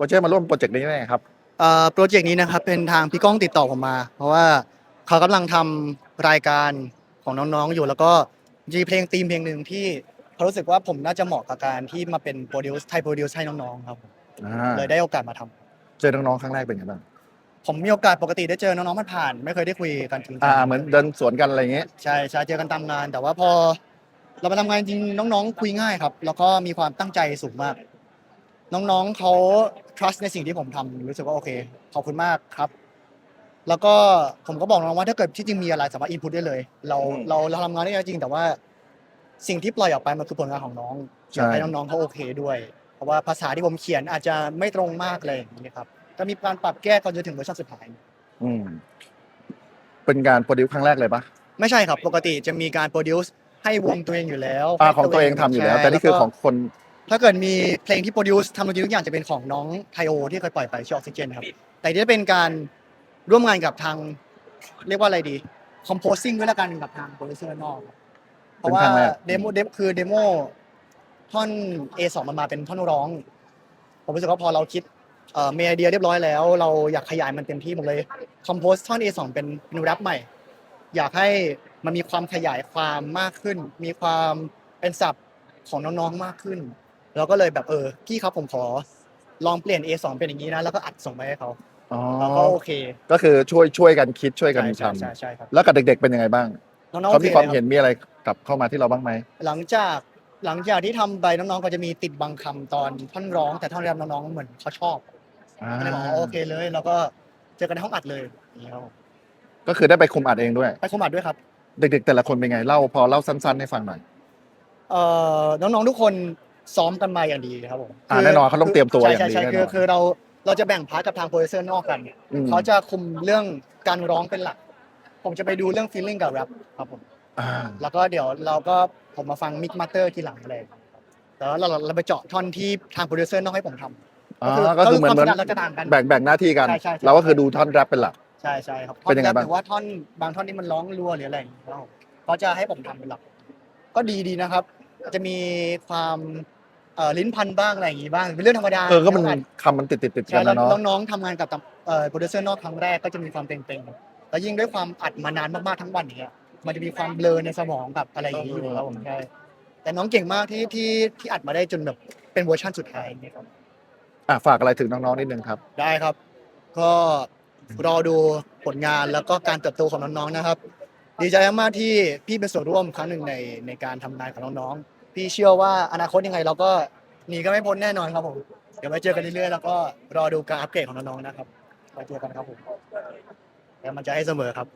โปรเจกต์มาร่วมโปรเจกต์นี้ได้ไงครับเอ่อโปรเจกต์นี้นะครับเป็นทางพี่ก้องติดต่อผมมา เพราะว่าเขากำลังทำรายการของน้องๆอยู่ แล้วก็มีเพลงธีมเพลงหนึ่งที่เขารู้สึกว่าผมน่าจะเหมาะกับการที่มาเป็นโปรดิวซ์ไทยโปรดิวซ์ให้น้องๆครับผมอ่าเลยได้โอกาสมาทำเจอน้องๆครั้งแรกเป็นไงบ้างผมมีโอกาสปกติได้เจอน้องๆผ่านๆไม่เคยได้คุยกันจริงๆ อ่าเหมือนเดินสวนกันอะไรอย่างเงี้ย ใช่ใช่เจอกันตามงาน แต่ว่าพอเรามาทำงานจริงน้องๆ คุยง่ายครับ แล้วก็มีความตั้งใจสูงมาก น้องๆเขา trust ในสิ่งที่ผมทำรู้สึกว่าโอเค ขอบคุณมากครับ แล้วก็ผมก็บอกน้องว่าถ้าเกิดที่จริงมีอะไรสามารถ input ได้เลย เราอืมเราเราทำงานได้จริงแต่ว่า สิ่งที่ปล่อยออกไปมันคือผลงานของน้องใช่ อยากให้น้องๆเขาโอเคด้วย เพราะว่าภาษาที่ผมเขียนอาจจะไม่ตรงมากเลยอย่างนี้ครับก็มีการปรับแก้ก่อนจะถึงเวอร์ชันสุดท้าย อืม เป็นการโปรดิวครั้งแรกเลยปะไม่ใช่ครับ ปกติจะมีการโปรดิวซ์ให้วงตัวเองอยู่แล้วอ่าของตัวเองทำอยู่แล้ว ใช่แต่นี่คือก็ของคน ถ้าเกิดมีเพลงที่โปรดิวซ์ทำดนตรีทุกอย่างจะเป็นของน้องไทโอที่เคยปล่อยไปชื่อออกซิเจนครับ แต่ที่จะเป็นการร่วมงานกับทาง เรียกว่าอะไรดีคอมโพสิ n งด้วยละกันกับทางโปรดิวเซอร์นอกครับเพราะว่าเป็นครั้งแรก เดโมเดคือเดโมท่อน A2 มันมาเป็นท่อนร้อง ผมรู้สึกว่าพอเราคิดเอ่อมีไอเดียเรียบร้อยแล้ว เราอยากขยายมันเต็มที่ผมเลยคอมโพสท่อน A2 เป็นเป็นแรปใหม่ อยากให้มันมีความขยายความมากขึ้น มีความเป็นศัพท์ของน้องๆมากขึ้น เราก็เลยแบบเออพี่ครับผมขอลองเปลี่ยน A2 เป็นอย่างนี้นะ แล้วก็อัดส่งไปให้เขาอ๋อแล้วก็โอเคก็คือช่วยช่วยกันคิดช่วยกันใช่ทใช่ใช่ใช่ครับำแล้วกับเด็ก ๆเป็นยังไงบ้างน้องๆเขาโอเคมีความลยรับ เห็นมีอะไรกลับเข้ามาที่เราบ้างไหม หลังจากหลังจากที่ทำไปน้องๆ ก็จะมีติดบางคำตอนท่อนร้อง แต่ท่อนแรปน้องๆ เหมือนเขาชอบอ่า ก็เลยบอกว่าโอเคเลย แล้วก็เจอกันในห้องอัดเลยอย่างเงี้ยครับผมก็คือได้ไปคุมอัดเองด้วย ไปคุมอัดด้วยครับเด็ก ๆ แต่ละคนเป็นไงเล่าพอเล่าสั้น ๆ ให้ฟังหน่อย เอ่อน้องๆ ทุกคน ซ้อมกันมาอย่างดีครับผมอ่าแน่นอนเขาต้องเตรียมตัวอย่างดีใช่ใช่แน่นอนคือคือเราเราจะแบ่งพาร์ทกับทางโปรดิวเซอร์นอกกันอืมเขาจะคุมเรื่องการร้องเป็นหลัก ผมจะไปดูเรื่องฟีลลิ่งกับแรปครับผมอ่าแล้วก็เดี๋ยวเราก็ผมมาฟังมิกมาสเตอร์ทีหลังอะไรแต่ว่าเราเราเราไปเจาะท่อนที่ทางโปรดิวเซอร์นอกให้ผมทำอ๋อก็คือเหมือนเหมือนความถนัดเราจะต่างกันแบ่งแบ่งหน้าที่กันใช่ใช่ใช่เราก็คือดูท่อนแรปเป็นหลักใช่ใช่ครับเป็นยังไงท่อแรปบ้างหรือว่าท่อนบางท่อนที่มันร้องรัวหรืออะไรอย่างเงี้ยครับเขาจะให้ผมทำเป็นหลัก ก็ดีดีนะครับ จะมีความ เอ่อลิ้นพันบ้างอะไรอย่างงี้บ้างเป็นเรื่องธรรมดาเออก็มันใช่คำมันติดติดติดๆๆใช่กันแล้วนะเนาะน้องๆทำงานกับตำเอ่อโปรดิวเซอร์นอกครั้งแรกก็จะมีความเต็งๆแล้วยิ่งด้วยความอัดมานานมากๆทั้งวันอย่างเงี้ยมันจะมีความเบลอในสมองกับอะไรอย่างงี้อยู่ครับผมใช่แต่น้องเก่งมากที่ที่ที่อัดมาได้จนแบบเป็นเวอร์ชันสุดท้ายอย่างเงี้ยครับ อะฝากอะไรถึงน้องๆนิดนึงครับ ได้ครับ ก็รอดูผลงานแล้วก็การเติบโตของน้องๆนะครับ ดีใจมากๆที่พี่เป็นส่วนร่วมครั้งหนึ่งในในการทำงานของน้องๆ พี่เชื่อว่าอนาคตยังไงเราก็หนีก็ไม่พ้นแน่นอนครับผม เดี๋ยวไว้เจอกันเรื่อยๆแล้วก็รอดูการอัปเกรดของน้องๆนะครับไว้เจอกันครับผมแล้วมันจะให้เสมอครับ